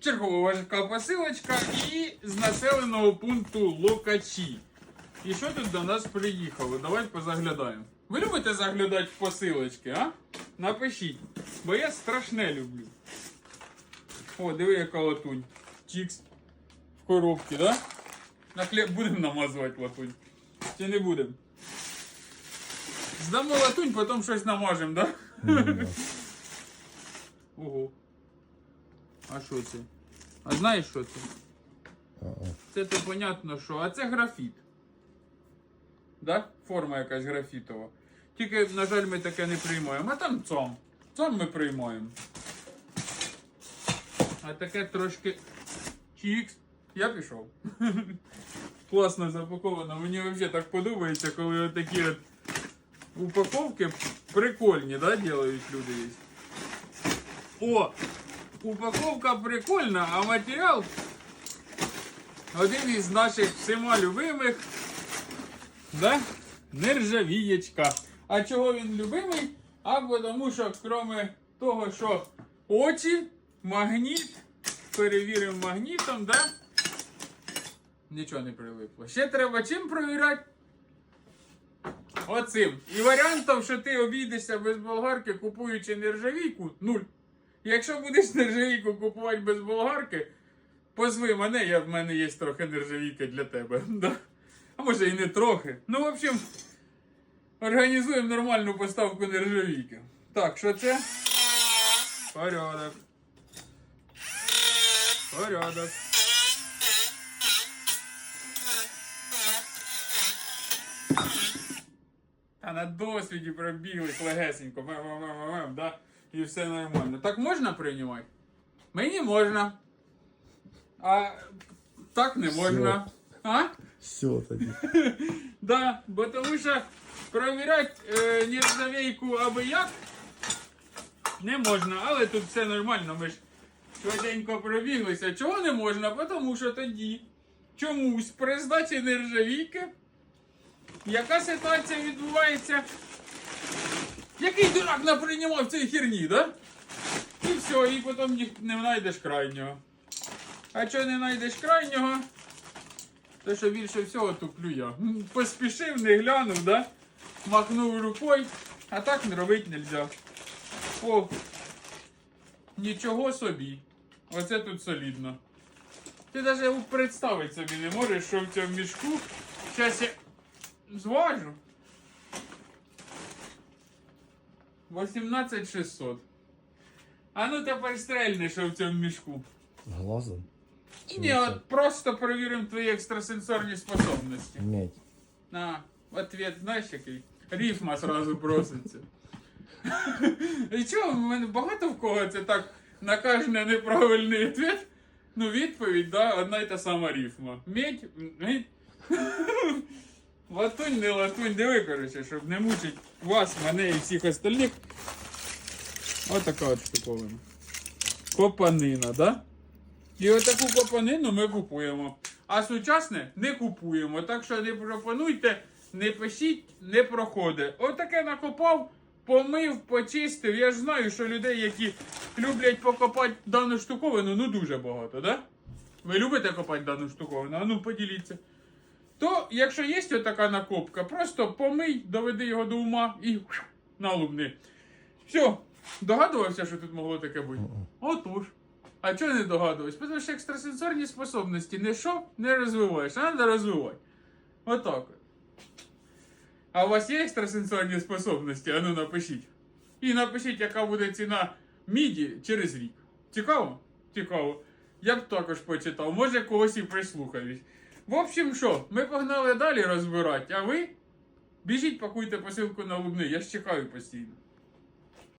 Чергова важка посилочка і з населеного пункту Локачі. І що тут до нас приїхало? Давай позаглядаємо. Ви любите заглядати в посилочки, а? Напишіть. Бо я страшне люблю. О, диви, яка латунь. Чікс. В коробці, да? На хліб будемо намазувати латунь. Чи не будемо? Здамо латунь, потім щось намажемо, да? Ого. А що це? А знаєш що це? Це то понятно, що. А це графіт. Да? Форма якась графітова. Тільки, на жаль, ми таке не приймаємо. А там цом. Цом ми приймаємо. А таке трошки. Чікс. Я пішов. Класно запаковано. Мені взагалі так подобається, коли отакі от упаковки прикольні, да, делають люди. О! Упаковка прикольна, а матеріал один із наших всіма любимих. Да? Нержавієчка. А чого він любимий? А тому що, крім того, що очі, магніт, перевіримо магнітом, да? Нічого не прилипло. Ще треба чим провіряти? Оцим. І варіантів, що ти обійдешся без болгарки, купуючи нержавійку, нуль. Якщо будеш нержавійку купувати без болгарки, позви мене, я, в мене є трохи нержавійки для тебе. Да? А може і не трохи. Ну, в общем, організуємо нормальну поставку нержавійки. Так, що це? Порядок. Порядок. Та на досвіді пробіглись легесенько, мем-мем-мем-мем, да? І все нормально. Так можна приймати? Мені можна. А так не можна. А? Все тоді. Да, бо тому що провіряти е, нержавейку аби як не можна, але тут все нормально, ми ж швиденько пробіглися. Чого не можна? Тому що тоді чомусь при здачі нержавійки яка ситуація відбувається? Який дурак наприймав цієї херні, да? І все, і потім не знайдеш крайнього. А чого не знайдеш крайнього? Те, що більше всього туплю я. Поспішив, не глянув, да? Махнув рукою, а так не робити нельзя. О, нічого собі. Оце тут солідно. Ти навіть представити собі не можеш, що в цьому мішку. Зараз я зважу. 18600. А ну тепер стрельни, що в цьому мішку. Глазом. Чи Ні, це? от просто перевіримо твої екстрасенсорні способності. Медь. На, ответ, знаєш який? Рифма сразу проситься. І чого, в мене багато в кого це так на кожен неправильний ответ? Ну, відповідь, да, одна й та сама рифма. Медь, медь. Латунь, не латунь, диви, коротше, щоб не мучить вас, мене і всіх остальних. Ось така от штуковина. Копанина, да? І отаку копанину ми купуємо. А сучасне не купуємо. Так що не пропонуйте, не пишіть, не проходить. Отаке накопав, помив, почистив. Я ж знаю, що людей, які люблять покопати дану штуковину, ну дуже багато, да? Ви любите копати дану штуковину? А ну поділіться. То, якщо є така накопка, просто помий, доведи його до ума і на лубни. Все, догадувався, що тут могло таке бути? Отож. А чого не догадувався? Тому що екстрасенсорні способності не що не розвиваєш, а треба розвивати. Отак. А у вас є екстрасенсорні способності? Ану напишіть. І напишіть, яка буде ціна міді через рік. Цікаво? Цікаво. Я б також почитав, може когось і прислухаюсь. В общем, що, ми погнали далі розбирати, а ви біжіть, пакуйте посилку на лубни, я ж чекаю постійно.